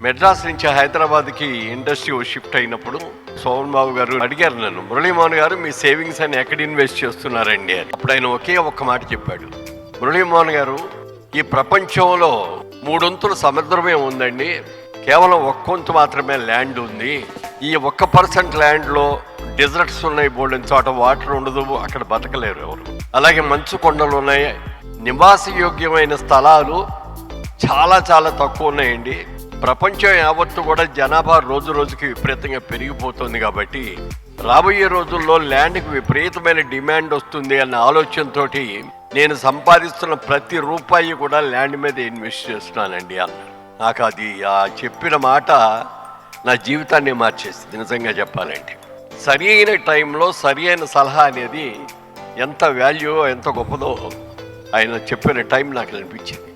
మెడ్రాస్ నుంచి హైదరాబాద్కి industry shift అయినప్పుడు సోమన్ బాబు గారు అడిగారు నన్ను. మురళీమోహన్ గారు మీ సేవింగ్స్ అని ఎక్కడ ఇన్వెస్ట్ చేస్తున్నారండి? అని. అప్పుడు ఆయన ఒకే ఒక్క మాట చెప్పాడు. మురళీమోహన్ గారు ఈ ప్రపంచంలో మూడొంతుల సముద్రమే ఉందండి. కేవలం ఒక్కొంతు మాత్రమే ల్యాండ్ ఉంది. ఈ ఒక్క పర్సెంట్ ల్యాండ్లో డెజర్ట్స్ ఉన్నాయి బోల్డెన్ చోట వాటర్ ఉండదు. అక్కడ బతకలేరు ఎవరు. అలాగే మంచు కొండలు ఉన్నాయి. నివాస యోగ్యమైన స్థలాలు చాలా చాలా తక్కువ ఉన్నాయండి. ప్రపంచం యావత్తు కూడా జనాభా రోజు రోజుకి విపరీతంగా పెరిగిపోతుంది కాబట్టి రాబోయే రోజుల్లో ల్యాండ్కి విపరీతమైన డిమాండ్ వస్తుంది అన్న ఆలోచనతో నేను సంపాదిస్తున్న ప్రతి రూపాయి కూడా ల్యాండ్ మీద ఇన్వెస్ట్ చేస్తున్నానండి అన్న. నాకు అది ఆ చెప్పిన మాట నా జీవితాన్ని మార్చేసింది నిజంగా చెప్పాలంటే. సరి అయిన టైంలో సరి అయిన సలహా అనేది ఎంత వాల్యూ ఎంత గొప్పదో ఆయన చెప్పిన టైం నాకు అనిపించింది.